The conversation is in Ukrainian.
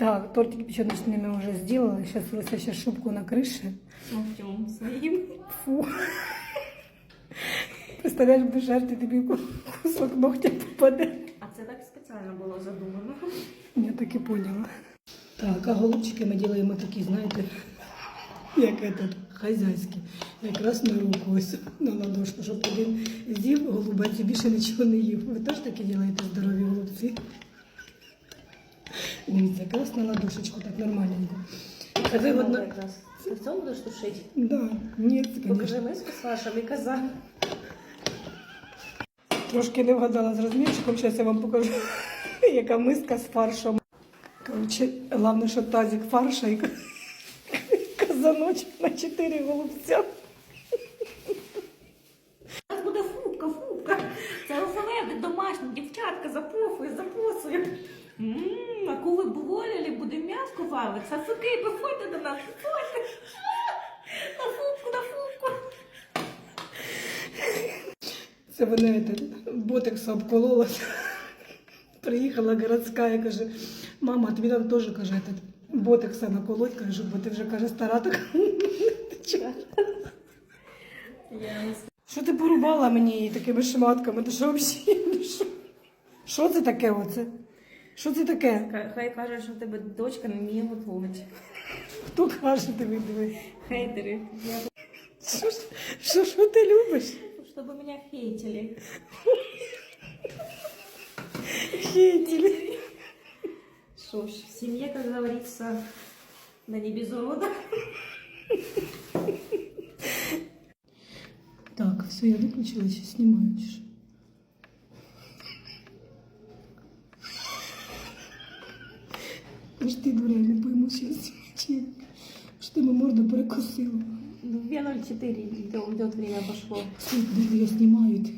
Так, тортики печеночными мы уже сделали. Сейчас просто сейчас шубку на крыше. Ногтем своїм. Фу. Представляєш, будеш жерти, тобі ку- кусок ногтя попаде. А це так спеціально було задумано. Я так і поняла. Так, а голубчики ми робимо такі, знаєте, як этот, хазяйські. Якраз на руку ось на ладошку, щоб один з'їв голубець і більше нічого не їв. Ви теж такі робите здорові голубці? Якраз на ладошечку, так нормальненько. А ви одно... якраз. Ти в цьому будеш тушити? Да, ні, звісно. Покажи миску з вашим і каза. Трошки не вгадала з розмірчиком, зараз я вам покажу, яка миска з фаршем. Коротше, головне, що тазик фарша і казаночок на 4 голубця. У нас буде фубка, фубка. Це оселеди домашні, дівчатка запофує, запосує. Ммм, а коли б м'яско варити. Сасуки, приходьте до нас, приходьте. На фубку, на фубку. Це вони ботекса обкололась. Приїхала городська і каже, мама, тобі там теж каже, ботекса наколоть, каже, бо ти вже каже, стара така. Що ти порубала мені такими шматками? Ти що взагалі? Що це таке оце? Що це таке? Хай каже, що в тебе дочка не вміє готувати. Хто каже тобі диви? Хейтери. Я Що, ж- що, що ти любиш? чтобы меня хейтили. Хейтілі. Что ж, в семье, как говорится, да не без урода. Так, все, я виключила, сейчас снимаю. чи що? Аж ти дуря, не пойму сейчас. Чи що ти морду перекусила? В 2.04 идет время пошло. Подожди, я снимаю. Ти